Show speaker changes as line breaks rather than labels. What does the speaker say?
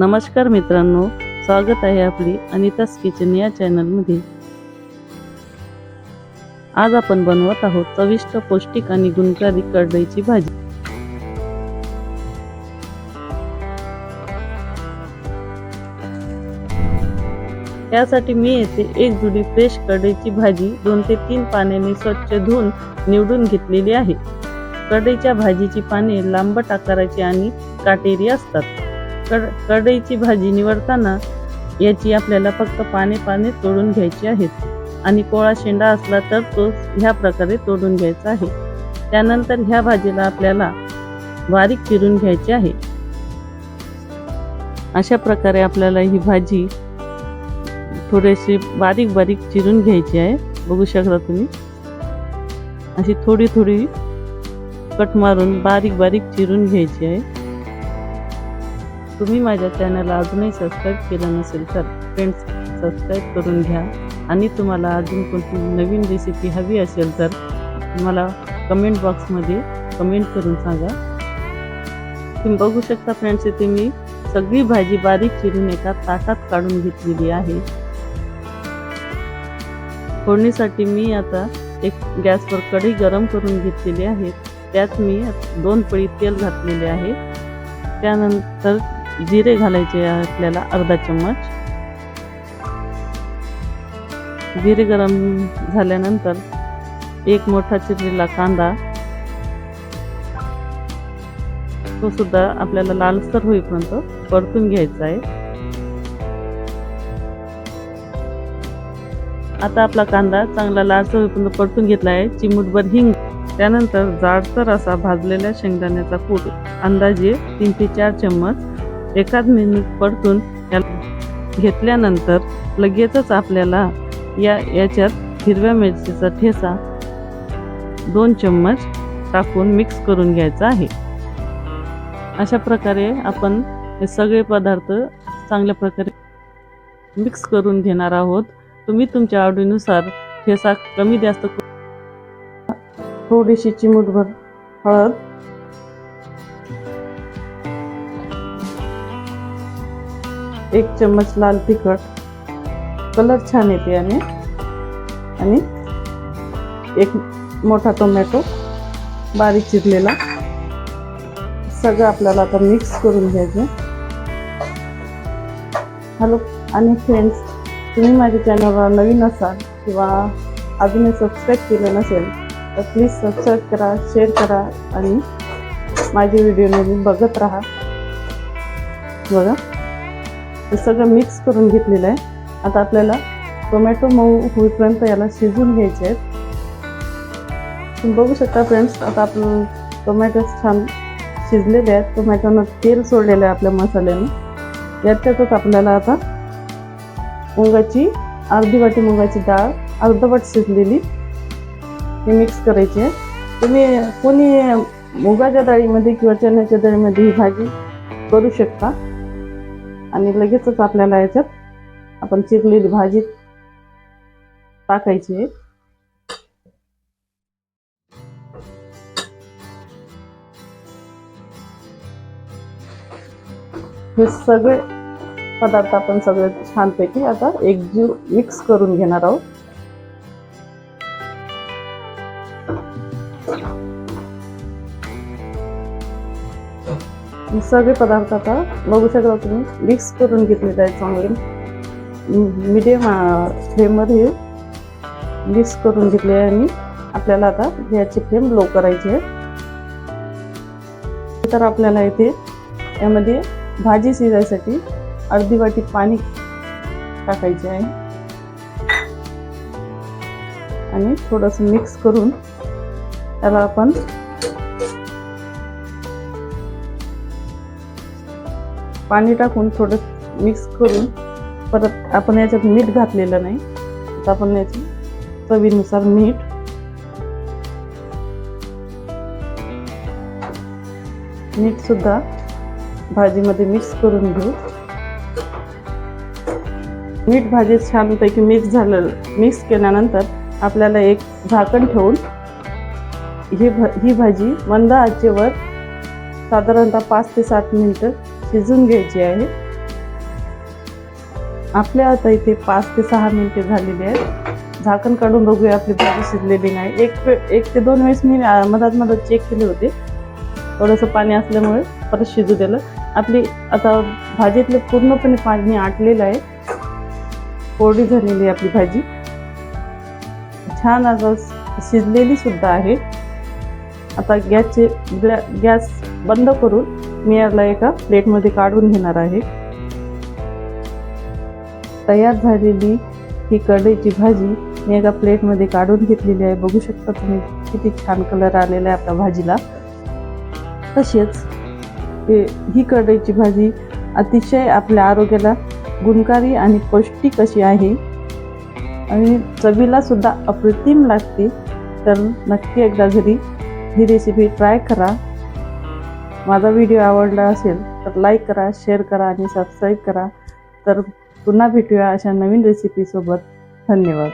नमस्कार मित्रांनो स्वागत आहे आपली अनितास किचन या चॅनलमध्ये. आज आपण बनवत आहोत चविष्ट पौष्टिक आणि गुणकारी कडईची भाजी. यासाठी मी येथे एक जुडी फ्रेश कढईची भाजी दोन ते तीन पाण्याने स्वच्छ धुवून निवडून घेतलेली आहे. कढईच्या भाजीची पाने लांबट आकाराची आणि काटेरी असतात. कड कढईची भाजी निवडताना याची आपल्याला फक्त पाने पाने तोडून घ्यायची आहेत. आणि कोळा शेंडा असला तर तो ह्या प्रकारे तोडून घ्यायचा आहे. त्यानंतर ह्या भाजीला आपल्याला बारीक चिरून घ्यायची आहे. अशा प्रकारे आपल्याला ही भाजी थोडीशी बारीक बारीक चिरून घ्यायची आहे. बघू शकता तुम्ही. अशी थोडी थोडी कट मारून बारीक बारीक चिरून घ्यायची आहे. तुम्ही माझ्या चॅनलला अजूनही सबस्क्राईब केलं नसेल तर फ्रेंड्स सबस्क्राईब करून घ्या. आणि तुम्हाला अजून कोणती नवीन रेसिपी हवी असेल तर मला कमेंट बॉक्समध्ये कमेंट करून सांगा. तुम्ही बघू शकता फ्रेंड्स इथे मी सगळी भाजी बारीक चिरून एका ताटात काढून घेतलेली आहे. फोडणीसाठी मी आता एक गॅसवर कढई गरम करून घेतलेली आहे. त्यात मी दोन पळी तेल घातलेले आहे. त्यानंतर जिरे घालायचे आपल्याला अर्धा चम्मच. जिरे गरम झाल्यानंतर एक मोठा चिरलेला कांदा. तो सुद्धा आपल्याला लालसर होईपर्यंत परतून घ्यायचा आहे. आता आपला कांदा चांगला लालसर होईपर्यंत परतून घेतला आहे. चिमूटभर हिंग. त्यानंतर जाडसर असा भाजलेल्या शेंगदाण्याचा कूट. अंदाजे तीन ते चार चम्मच. एकाच मिनिट परतून घेतल्यानंतर लगेचच आपल्याला या याच्यात हिरव्या मिरचीचा ठेसा दोन चम्मच टाकून मिक्स करून घ्यायचा आहे. अशा प्रकारे आपण हे सगळे पदार्थ चांगल्या प्रकारे मिक्स करून घेणार आहोत. तुम्ही तुमच्या आवडीनुसार ठेसा कमी जास्त थोडीशी चिमूटभर हळद एक चम्मच लाल तिखट. कलर छान येते आणि आणि एक मोठा टोमॅटो बारीक चिरलेला. सगळं आपल्याला आता मिक्स करून घ्यायचं. हॅलो आणि फ्रेंड्स तुम्ही माझ्या चॅनलवर नवीन असाल किंवा अजूनही सबस्क्राईब केलं नसेल तर प्लीज सबस्क्राईब करा शेअर करा आणि माझे व्हिडिओ नवीन बघत राहा. बघा. हे सगळं मिक्स करून घेतलेलं आहे. आता आपल्याला टोमॅटो मऊ होईपर्यंत याला शिजवून घ्यायचे आहेत. तुम्ही बघू शकता फ्रेंड्स आता आपण टोमॅटो छान शिजलेले आहेत. टोमॅटोनं तेल सोडलेलं आहे आपल्या मसाल्याने. याच्यातच आपल्याला आता मुगाची अर्धी वाटी मुगाची डाळ अर्धवट शिजलेली हे मिक्स करायची आहे. तुम्ही कोणी मुगाच्या डाळीमध्ये किंवा चण्याच्या डाळीमध्ये ही भाजी करू शकता. आणि लगेचच आपल्याला याच्यात आपण चिरलेली भाजी टाकायची आहे. हे सगळे पदार्थ आपण सगळे छानपैकी आता एकजीव मिक्स करून घेणार आहोत. सगळे पदार्थ आता बघू शकता तुम्ही. मिक्स करून घेतलेले आहेत चांगले. मिडियम फ्लेममध्ये मिक्स करून घेतले आहे आणि आपल्याला आता गॅसची फ्लेम लो करायची आहे. तर आपल्याला इथे यामध्ये भाजी शिजायसाठी अर्धी वाटी पाणी टाकायचे आहे. आणि थोडंसं मिक्स करून त्याला आपण पाणी टाकून थोडं मिक्स करून परत आपण याच्यात मीठ घातलेलं नाही. आता आपण याची चवीनुसार मीठ मीठ सुद्धा भाजीमध्ये मिक्स करून घेऊ. मीठ भाजी छानपैकी मिक्स झालं मिक्स केल्यानंतर आपल्याला एक झाकण ठेवून ही भ ही भाजी मंद आचेवर साधारणतः पाच ते सात मिनटं शिजून घ्यायची आहे. आपल्या आता इथे पाच ते सहा मिनिटे झालेली आहेत. झाकण काढून बघूया आपली भाजी शिजलेली नाही. एक एक ते दोन वेळेस मी मधात मधात चेक केले होते. थोडंसं पाणी असल्यामुळे परत शिजू दिलं. आपली आता भाजीतलं पूर्णपणे पाणी आटलेलं आहे. कोरडी झालेली आहे आपली भाजी. छान आता शिजलेली सुद्धा आहे. आता गॅसचे गॅस बंद करून मी याला एका प्लेटमध्ये काढून घेणार आहे. तयार झालेली ही कढईची भाजी मी एका प्लेटमध्ये काढून घेतलेली आहे. बघू शकता तुम्ही किती छान कलर आलेला आहे आपल्या भाजीला. तसेच ही कढईची भाजी अतिशय आपल्या आरोग्याला गुणकारी आणि पौष्टिक अशी आहे. आणि चवीला सुद्धा अप्रतिम लागते. तर नक्की एकदा घरी ही रेसिपी ट्राय करा. माझा व्हिडिओ आवडला असेल तर लाईक करा शेअर करा आणि सबस्क्राईब करा. तर पुन्हा भेटूया अशा नवीन रेसिपीसोबत धन्यवाद.